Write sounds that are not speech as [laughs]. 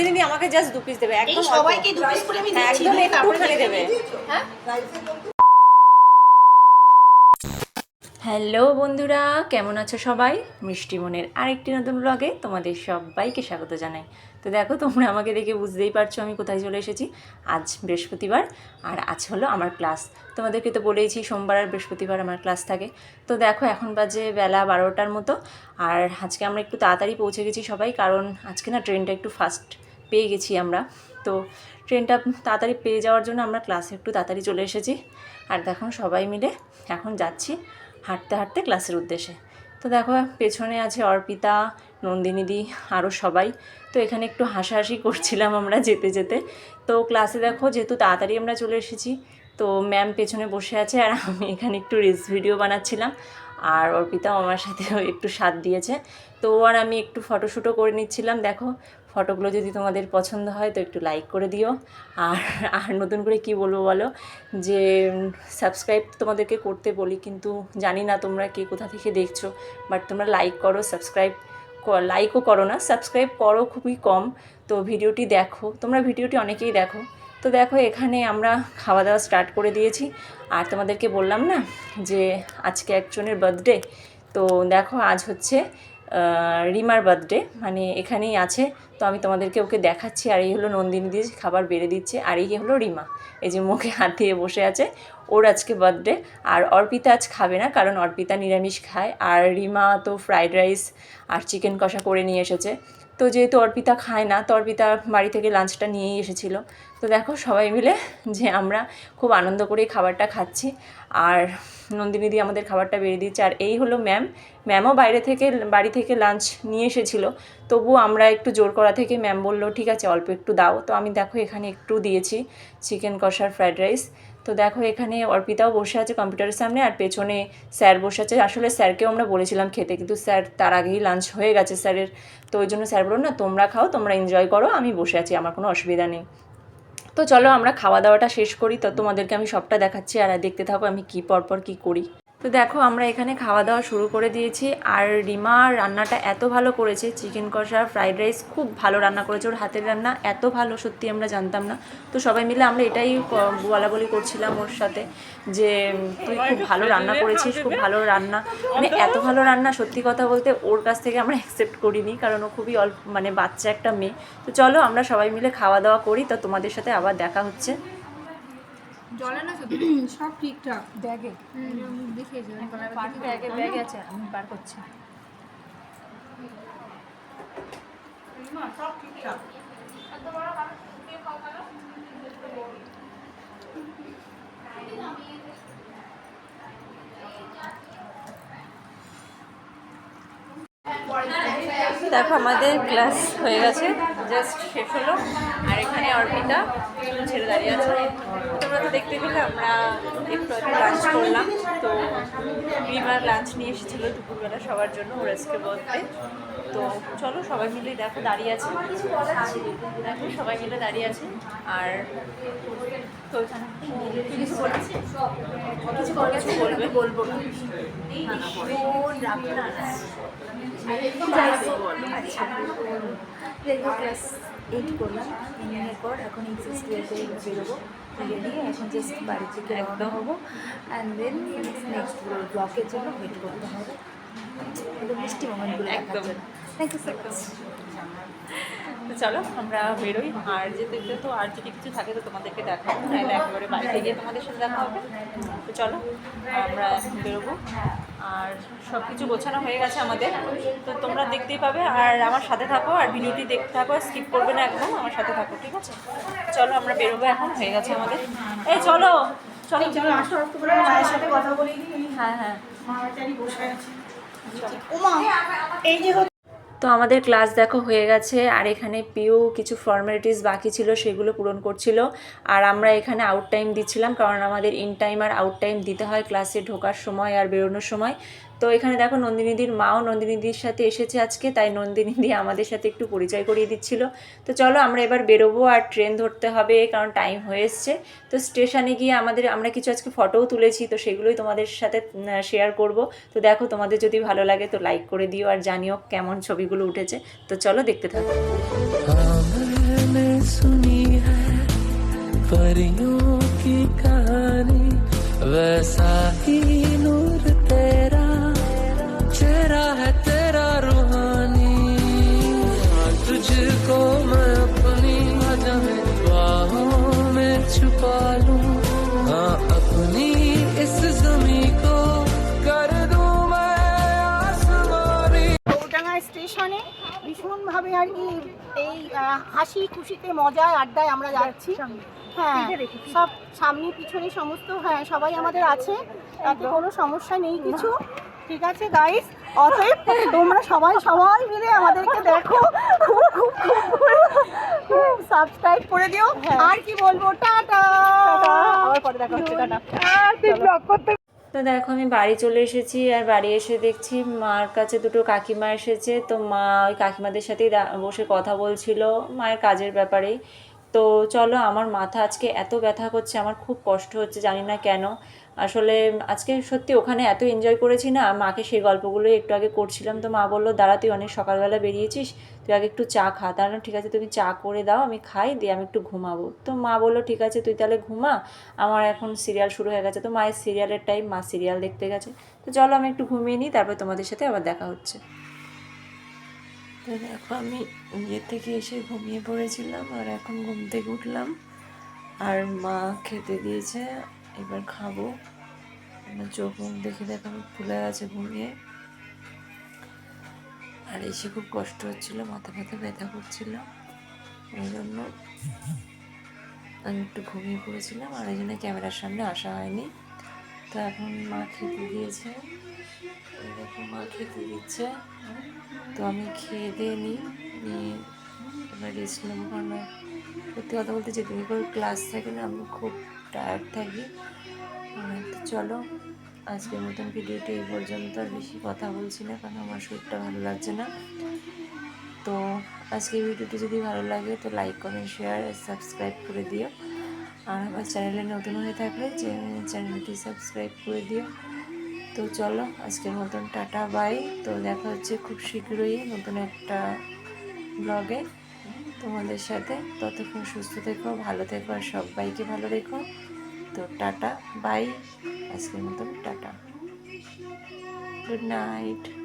নন্দিনী আমাকে জাস্ট দু পিস দেবে। এই একদম সবাইকে দু পিস করে আমি দিচ্ছি একদম একটুখানি দেবে। হ্যাঁ? হ্যালো বন্ধুরা কেমন আছো সবাই? মিষ্টি মনের আরেকটি নতুন ব্লগে তোমাদের সবাইকে স্বাগত জানাই। তো দেখো তোমরা আমাকে দেখে বুঝতেই পারছ আমি কোথায় চলে এসেছি। আজ বৃহস্পতিবার আর আজ হলো আমার ক্লাস তোমাদেরকে তো বলেইছি সোমবার আর বৃহস্পতিবার আমার ক্লাস থাকে। তো দেখো এখন বাজে বেলা বারোটার মতো আর আজকে আমরা একটু তাড়াতাড়ি পৌঁছে গেছি সবাই কারণ আজকে না ট্রেনটা একটু ফাস্ট পেয়ে গেছি আমরা। তো ট্রেনটা তাড়াতাড়ি পেয়ে যাওয়ার জন্য আমরা ক্লাসে একটু তাড়াতাড়ি চলে এসেছি। আর দেখো সবাই মিলে এখন যাচ্ছি হাঁটতে হাঁটতে ক্লাসের উদ্দেশ্যে। তো দেখো পেছনে আছে অর্পিতা নন্দিনীদি আরও সবাই। তো এখানে একটু হাসাহাসি করছিলাম আমরা যেতে যেতে। তো ক্লাসে দেখো যেহেতু তাড়াতাড়ি আমরা চলে এসেছি, তো ম্যাম পেছনে বসে আছে আর আমি এখানে একটু রিলস ভিডিও বানাচ্ছিলাম। আর অর্পিতাও আমার সাথে একটু সাথ দিয়েছে। তো আর আমি একটু ফটোশ্যুটও করে নিচ্ছিলাম। দেখো ফটোগুলো যদি তোমাদের পছন্দ হয়, তো একটু লাইক করে দিও। আর আর নতুন করে কি বলব বলো? যে সাবস্ক্রাইব তোমাদেরকে করতে বলি, কিন্তু জানি না তোমরা কে কোথা থেকে দেখছ। বাট তোমরা লাইক করো সাবস্ক্রাইব লাইকও করো না সাবস্ক্রাইব করো খুবই কম। তো ভিডিওটি দেখো, তোমরা ভিডিওটি অনেকেই দেখো। তো দেখো, এখানে আমরা খাওয়া দাওয়া স্টার্ট করে দিয়েছি। আর তোমাদেরকে বললাম না যে, আজকে একজনের বার্থডে তো দেখো, আজ হচ্ছে রিমার বার্থডে মানে এখানেই আছে। তো আমি তোমাদেরকে ওকে দেখাচ্ছি, আর এই হলো নন্দিনী দিয়ে খাবার বেড়ে দিচ্ছে, আর এই হলো রিমা। এই যে মুখে হাত দিয়ে বসে আছে, ওর আজকে বার্থডে, আর অর্পিতা আজ খাবে না, কারণ অর্পিতা নিরামিষ খায়। আর রিমা তো ফ্রাইড রাইস আর চিকেন কষা করে নিয়ে এসেছে। তো যেহেতু অর্পিতা খায় না, তো অর্পিতা বাড়ি থেকে লাঞ্চটা নিয়েই এসেছিল। তো দেখো সবাই মিলে যে আমরা খুব আনন্দ করে খাবারটা খাচ্ছি। আর নন্দিনীদি আমাদের খাবারটা বেড়ে দিচ্ছে আর এই হলো ম্যাম ম্যামও বাইরে থেকে, বাড়ি থেকে লাঞ্চ নিয়ে এসেছিল। তবু আমরা একটু জোর করা থেকে ম্যাম বলল, ঠিক আছে, অল্প একটু দাও। তো আমি দেখো এখানে একটু দিয়েছি চিকেন কষার ফ্রায়েড রাইস তো দেখো এখানে অর্পিতাও বসে আছে কম্পিউটারের সামনে আর পেছনে স্যার বসে আছে। আসলে স্যারকেও আমরা বলেছিলাম খেতে, কিন্তু স্যার তার আগেই লাঞ্চ হয়ে গেছে স্যারের। তো ওই জন্য স্যার বলুন না, তোমরা খাও, তোমরা এনজয় করো, আমি বসে আছি, আমার কোনো অসুবিধা নেই। তো চলো আমরা খাওয়া দাওয়াটা শেষ করি। তো তোমাদেরকে আমি সবটা দেখাচ্ছি, আর দেখতে থাকো আমি কী পরপর কী করি। তো দেখো, আমরা এখানে খাওয়া দাওয়া শুরু করে দিয়েছি। আর রিমা রান্নাটা এত ভালো করেছে। চিকেন কষা, ফ্রাইড রাইস খুব ভালো রান্না করেছে। ওর হাতের রান্না এত ভালো, সত্যি আমরা জানতাম না। তো সবাই মিলে আমরা এটাই বলা বলি করছিলাম ওর সাথে যে, তুই খুব ভালো রান্না করেছিস, খুব ভালো রান্না। মানে এত ভালো রান্না, সত্যি কথা বলতে ওর কাছ থেকে আমরা অ্যাকসেপ্ট করিনি। কারণ ও খুবই অল্প মানে বাচ্চা একটা মেয়ে। তো চলো, আমরা সবাই মিলে খাওয়া দাওয়া করি। তো তোমাদের সাথে আবার দেখা হচ্ছে। জলে না শুধু সব ঠিকঠাক ব্যাগে। দেখিয়ে ব্যাগে ব্যাগে আছে আমি বার করছি। দেখো, আমাদের ক্লাস হয়ে গেছে, জাস্ট শেষ হলো। আর এখানে অর্পিতা ছেড়ে দাঁড়িয়ে আছে। তোমরা তো দেখতে পেলে, আমরা একটু লাঞ্চ করলাম। তো রিমার লাঞ্চ নিয়ে এসেছিল দুপুরবেলা সবার জন্য, ওর আজকে বার্থডে তো চলো সবাই মিলে দেখো, দাঁড়িয়ে আছে। দেখো, সবাই মিলে দাঁড়িয়ে আছে। আর তো কিছু কিছু বলবে? বলব? করলাম। এখন টুয়েলভে বেরোবো। এখন জাস্ট বাড়ি থেকে রওনা হব অ্যান্ড দেন নেক্সট ব্লকের জন্য ওয়েট করতে হবে একদম মিষ্টি মোমেন্টগুলো একদম। থ্যাংক ইউ সো তো চলো আমরা বেরোই। আর যেতে তো আর যদি কিছু থাকে তো তোমাদেরকে দেখাবো। নাহলে [laughs] একেবারে বাড়িতে গিয়ে তোমাদের সাথে দেখা হবে। তো চলো আমরা বেরোবো। আর সব কিছু গোছানো হয়ে গেছে আমাদের। তো তোমরা দেখতেই পাবে আর আমার সাথে থাকো আর ভিডিওটি দেখতে থাকো স্কিপ করবে না একদম আমার সাথে থাকো ঠিক আছে? চলো আমরা বেরোবো এখন হয়ে গেছে আমাদের। এই চলো চলো চলো আসো মায়ের সাথে কথা বলি। হ্যাঁ হ্যাঁ। বসে আছে। এই যে তো আমাদের ক্লাস দেখো হয়ে গেছে, আর এখানে পিউ কিছু ফর্মালিটিস বাকি ছিল, সেগুলো পূরণ করছিল। আর আমরা এখানে আউট টাইম দিচ্ছিলাম, কারণ আমাদের ইন টাইম আর আউট টাইম দিতে হয় ক্লাসে ঢোকার সময় আর বেরোনোর সময়। তো এখানে দেখো নন্দিনীদির মাও নন্দিনীদির সাথে এসেছে আজকে তাই নন্দিনীদি আমাদের সাথে একটু পরিচয় করিয়ে দিচ্ছিল তো চলো আমরা এবার বেরোবো আর ট্রেন ধরতে হবে কারণ টাইম হয়ে এসছে তো স্টেশনে গিয়ে আমাদের আমরা কিছু আজকে ফটোও তুলেছি তো সেগুলোই তোমাদের সাথে শেয়ার করব তো দেখো তোমাদের যদি ভালো লাগে তো লাইক করে দিও আর জানিও কেমন ছবিগুলো উঠেছে তো চলো দেখতে থাকো আমার सुनी है परियों की कहानी वैसा ही স্টেশনে ভীষণভাবে আর কি এই হাসি খুশিতে মজায় আড্ডায় আমরা যাচ্ছি। হ্যাঁ সব সামনে পিছনে সমস্ত হ্যাঁ সবাই আমাদের আছে। তাতে কোনো সমস্যা নেই কিছু। ঠিক আছে গাইস অতএব তোমরা সবাই সবাই মিলে আমাদেরকে দেখো। সাবস্ক্রাইব করে দিও। আর কি বলব? টাটা! আবার পরে দেখা হচ্ছে টাটা। ব্লগ করতে তো দেখো, আমি বাড়ি চলে এসেছি আর বাড়ি এসে দেখছি মার কাছে দুটো কাকিমা এসেছে। তো মা ওই কাকিমাদের সাথেই বসে কথা বলছিল মায়ের কাজের ব্যাপারে তো চলো, আমার মাথা আজকে এত ব্যথা করছে, আমার খুব কষ্ট হচ্ছে, জানি না কেন। আসলে আজকে সত্যি ওখানে এত এনজয় করেছি না, মাকে সেই গল্পগুলোই একটু আগে করছিলাম, তো মা বলল, দাঁড়া, তুই অনেক সকালবেলা বেরিয়েছিস, তুই আগে একটু চা খা। তাহলে ঠিক আছে, তুমি চা করে দাও, আমি খাই, দিয়ে আমি একটু ঘুমাবো। তো মা বলল, ঠিক আছে, তুই তাহলে ঘুমা, আমার এখন সিরিয়াল শুরু হয়ে গেছে। তো মায়ের সিরিয়ালের টাইম মা সিরিয়াল দেখতে গেছে। তো চলো, আমি একটু ঘুমিয়ে নিই, তারপর তোমাদের সাথে আবার দেখা হচ্ছে। তো দেখো, আমি ইয়ে থেকে এসে ঘুমিয়ে পড়েছিলাম, আর এখন ঘুম থেকে উঠলাম। আর মা খেতে দিয়েছে এবার খাব। চোখ মুখ দেখে দেখো আমি ফুলে গেছে ঘুমিয়ে। আর এসে খুব কষ্ট হচ্ছিল, মাথা ব্যথা ব্যথা করছিল। এই জন্য আমি একটু ঘুমিয়ে পড়েছিলাম, আর এই জন্য ক্যামেরার সামনে আসা হয়নি। তো এখন মা খেতে দিয়েছে। এরকম মা খেতে দিচ্ছে। তো আমি খেয়ে দিয়ে নিই নিয়ে এবার নেব কারণ সত্যি কথা বলতে যেদিন করে ক্লাস থাকে না, আমি খুব টায়ার্ড থাকি। চলো, আজকের মতন ভিডিওটি এই পর্যন্ত আর বেশি কথা বলছি না, কারণ আমার শরীরটা ভালো লাগছে না। তো আজকের ভিডিওটি যদি ভালো লাগে, তো লাইক কমেন্ট শেয়ার সাবস্ক্রাইব করে দিও। আর আমার চ্যানেলে নতুন হয়ে থাকলে চ্যানেল- চ্যানেলটি সাবস্ক্রাইব করে দিও। তো চলো, আজকের মতন টাটা বাই তো দেখা হচ্ছে খুব শীঘ্রই নতুন একটা ব্লগে তোমাদের সাথে। ততক্ষণ সুস্থ থেকো, ভালো থেকো, আর সবাইকে ভালো রেখো। তো টাটা, বাই। আজকের মতন টাটা। Good night.